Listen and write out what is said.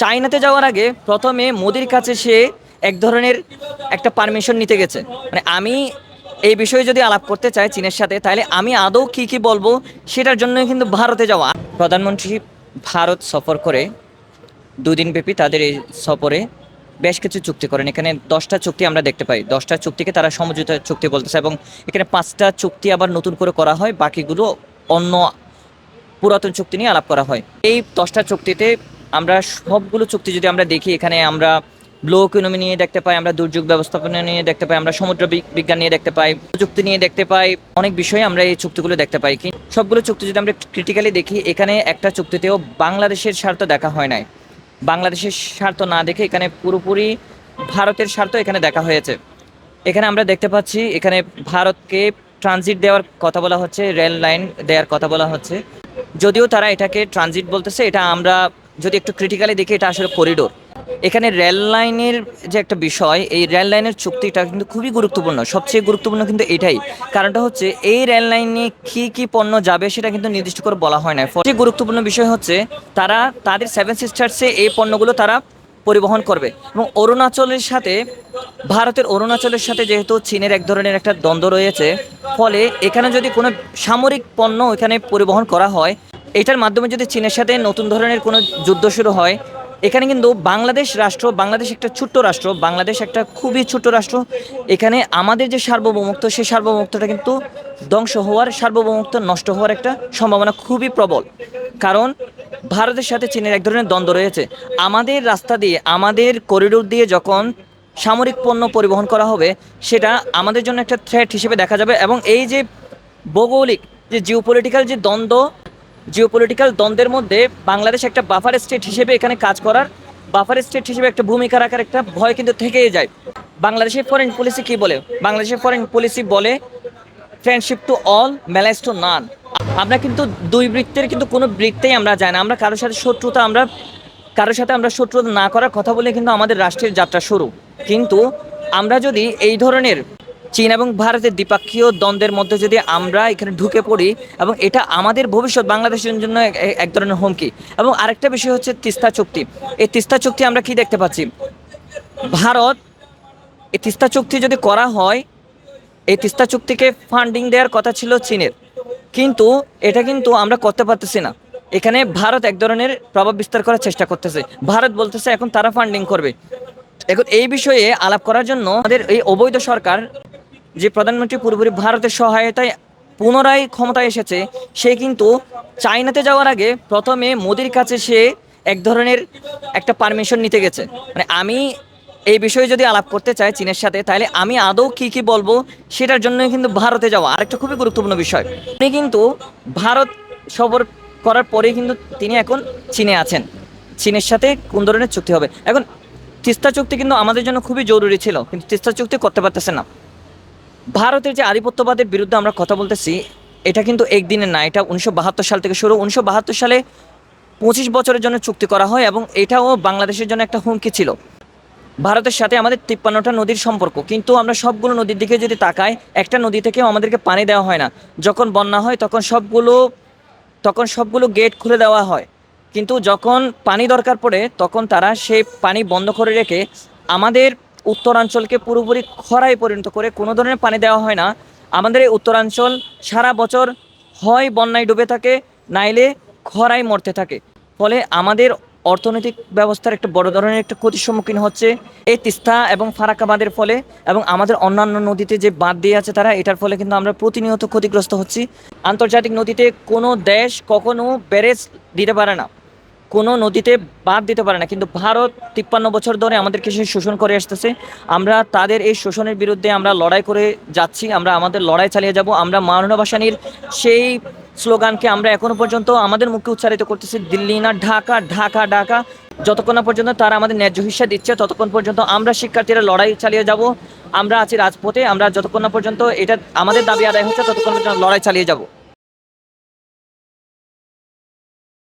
চায়নাতে যাওয়ার আগে প্রথমে মোদির কাছে সে এক ধরনের একটা পারমিশন নিতে গেছে। মানে আমি এই বিষয়ে যদি আলাপ করতে চাই চীনের সাথে, তাহলে আমি আদৌ কি কি বলব সেটার জন্যই কিন্তু ভারতে যাওয়া। প্রধানমন্ত্রী ভারত সফর করে দুদিন ব্যাপী তাদের এই সফরে বেশ কিছু চুক্তি করেন। এখানে দশটা চুক্তি আমরা দেখতে পাই। দশটা চুক্তিকে তারা সমঝোতা চুক্তি বলতেছে এবং এখানে পাঁচটা চুক্তি আবার নতুন করে করা হয়। বাকিগুলো অন্য পুরাতন চুক্তি নিয়ে আলাপ করা হয়। এই দশটা চুক্তিতে আমরা সবগুলো চুক্তি যদি আমরা দেখি, এখানে আমরা ব্লো ইকোনমি নিয়ে দেখতে পাই, আমরা দুর্যোগ ব্যবস্থাপনা নিয়ে দেখতে পাই, আমরা সমুদ্র বিজ্ঞান নিয়ে দেখতে পাই, প্রযুক্তি নিয়ে দেখতে পাই, অনেক বিষয়ে আমরা এই চুক্তিগুলো দেখতে পাই। কি সবগুলো চুক্তি যদি আমরা ক্রিটিক্যালি দেখি, এখানে একটা চুক্তিতেও বাংলাদেশের স্বার্থ দেখা হয় নাই। বাংলাদেশের স্বার্থ না দেখে এখানে পুরোপুরি ভারতের স্বার্থ এখানে দেখা হয়েছে। এখানে আমরা দেখতে পাচ্ছি, এখানে ভারতকে ট্রানজিট দেওয়ার কথা বলা হচ্ছে রেল লাইন দেওয়ার কথা বলা হচ্ছে। যদিও তারা এটাকে ট্রানজিট বলতেছে, এটা আমরা যদি একটু ক্রিটিক্যালি দেখি, এটা আসলে করিডোর এখানে রেল লাইনের যে একটা বিষয়, এই রেল লাইনের চুক্তিটা কিন্তু খুবই গুরুত্বপূর্ণ। সবচেয়ে গুরুত্বপূর্ণ কিন্তু এটাই। কারণটা হচ্ছে, এই রেল লাইনে কি কি পণ্য যাবে সেটা কিন্তু নির্দিষ্ট করে বলা হয় না। সবচেয়ে গুরুত্বপূর্ণ বিষয় হচ্ছে, তারা, তাদের সেভেন সিস্টার্সে এই পণ্যগুলো তারা পরিবহন করবে। এবং অরুণাচলের সাথে, ভারতের অরুণাচলের সাথে যেহেতু চীনের এক ধরনের একটা দ্বন্দ্ব রয়েছে, ফলে এখানে যদি কোনো সামরিক পণ্য এখানে পরিবহন করা হয় এটার মাধ্যমে যদি চীনের সাথে নতুন ধরনের কোনো যুদ্ধ শুরু হয়, এখানে কিন্তু বাংলাদেশ রাষ্ট্র, বাংলাদেশ একটা ছোট্ট রাষ্ট্র, বাংলাদেশ একটা খুবই ছোট্ট রাষ্ট্র। এখানে আমাদের যে সার্বভৌমত্ব, সেই সার্বভৌমত্বটা কিন্তু ধ্বংস হওয়ার, সার্বভৌমত্ব নষ্ট হওয়ার একটা সম্ভাবনা খুবই প্রবল। কারণ ভারতের সাথে চীনের এক ধরনের দ্বন্দ্ব রয়েছে। আমাদের রাস্তা দিয়ে, আমাদের করিডোর দিয়ে যখন সামরিক পণ্য পরিবহন করা হবে, সেটা আমাদের জন্য একটা থ্রেট হিসেবে দেখা যাবে এবং এই যে ভৌগোলিক, যে জিওপলিটিক্যাল যে দ্বন্দ্ব জিওপলিটিক্যাল দ্বন্দ্বের মধ্যে বাংলাদেশ একটা বাফার স্টেট হিসেবে এখানে কাজ করার বাফার স্টেট হিসেবে একটা ভূমিকা রাখার একটা ভয় কিন্তু থেকেই যায়। বাংলাদেশের ফরেন পলিসি কি বলে? বাংলাদেশের ফরেন পলিসি বলে friendship to all malice to none আমরা কিন্তু দুই বৃত্তের কিন্তু কোনো বৃত্তেই আমরা যাই না। আমরা কারোর সাথে শত্রুতা, আমরা কারোর সাথে আমরা শত্রুতা না করার কথা বলে কিন্তু আমাদের রাষ্ট্রের যাত্রা শুরু। কিন্তু আমরা যদি এই ধরনের চীন এবং ভারতের দ্বিপাক্ষীয় দ্বন্দ্বের মধ্যে যদি আমরা এখানে ঢুকে পড়ি, এবং এটা আমাদের ভবিষ্যৎ বাংলাদেশের জন্য এক- ধরনের হুমকি। এবং আরেকটা বিষয় হচ্ছে তিস্তা চুক্তি। এই তিস্তা চুক্তি আমরা কি দেখতে পাচ্ছি? ভারত, এই তিস্তা চুক্তি যদি করা হয়, এই তিস্তা চুক্তিকে ফান্ডিং দেওয়ার কথা ছিল চীনের। কিন্তু এটা কিন্তু আমরা করতে পারতেছি না। এখানে ভারত এক ধরনের প্রভাব বিস্তার করার চেষ্টা করতেছে। ভারত বলতেছে এখন তারা ফান্ডিং করবে। এখন এই বিষয়ে আলাপ করার জন্য আমাদের এই অবৈধ সরকার যে প্রধানমন্ত্রী পুরোপুরি ভারতের সহায়তায় পুনরায় ক্ষমতায় এসেছে, সে কিন্তু চায়নাতে যাওয়ার আগে প্রথমে মোদির কাছে সে এক ধরনের একটা পারমিশন নিতে গেছে। মানে আমি এই বিষয়ে যদি আলাপ করতে চাই চীনের সাথে, তাহলে আমি আদৌ কি কি বলব সেটার জন্য কিন্তু ভারতে যাওয়া আরেকটা খুবই গুরুত্বপূর্ণ বিষয়। তিনি কিন্তু ভারত সফর করার পরেই কিন্তু তিনি এখন চীনে আছেন। চীনের সাথে কোন ধরনের চুক্তি হবে? এখন তিস্তা চুক্তি কিন্তু আমাদের জন্য খুবই জরুরি ছিল, কিন্তু তিস্তা চুক্তি করতে পারতেছে না। ভারতের যে আধিপত্যবাদের বিরুদ্ধে আমরা কথা বলতেছি, এটা কিন্তু একদিনের না, এটা উনিশশো বাহাত্তর সাল থেকে শুরু। উনিশশো বাহাত্তর সালে পঁচিশ বছরের জন্য চুক্তি করা হয় এবং এটাও বাংলাদেশের জন্য একটা হুমকি ছিল। ভারতের সাথে আমাদের তিপ্পান্নটা নদীর সম্পর্ক, কিন্তু আমরা সবগুলো নদীর দিকে যদি তাকাই, একটা নদী থেকেও আমাদেরকে পানি দেওয়া হয় না। যখন বন্যা হয়, তখন সবগুলো তখন সবগুলো গেট খুলে দেওয়া হয়। কিন্তু যখন পানি দরকার পড়ে, তখন তারা সেই পানি বন্ধ করে রেখে আমাদের উত্তরাঞ্চলকে পুরোপুরি খরায় পরিণত করে কোনো ধরনের পানি দেওয়া হয় না। আমাদের এই উত্তরাঞ্চল সারা বছর হয়, বন্যায় ডুবে থাকে, নাইলে খরায় মরতে থাকে। ফলে আমাদের অর্থনৈতিক ব্যবস্থার একটা বড় ধরনের একটা ক্ষতির সম্মুখীন হচ্ছে এই তিস্তা এবং ফারাক্কা বাঁধের ফলে এবং আমাদের অন্যান্য নদীতে যে বাঁধ দিয়ে আছে তারা, এটার ফলে কিন্তু আমরা প্রতিনিয়ত ক্ষতিগ্রস্ত হচ্ছি। আন্তর্জাতিক নদীতে কোনো দেশ কখনো ব্যারেজ দিতে পারে না। কোনো নদীতে বাদ দিতে পারে না। কিন্তু ভারত তিপ্পান্ন বছর ধরে আমাদেরকে সে শোষণ করে আসতেছে। আমরা তাদের এই শোষণের বিরুদ্ধে আমরা লড়াই করে যাচ্ছি। আমরা আমাদের লড়াই চালিয়ে যাব। আমরা মাওলানা সেই স্লোগানকে আমরা এখনও পর্যন্ত আমাদের মুখে উচ্চারিত করতেছি। দিল্লি না ঢাকা ঢাকা ঢাকা। যতক্ষণ পর্যন্ত তারা আমাদের ন্যায্য হিসা দিচ্ছে, ততক্ষণ পর্যন্ত আমরা শিক্ষার্থীরা লড়াই চালিয়ে যাব। আমরা আছি রাজপথে। আমরা যতক্ষণ না পর্যন্ত এটা আমাদের দাবি আদায় হচ্ছে, ততক্ষণ পর্যন্ত লড়াই চালিয়ে যাব।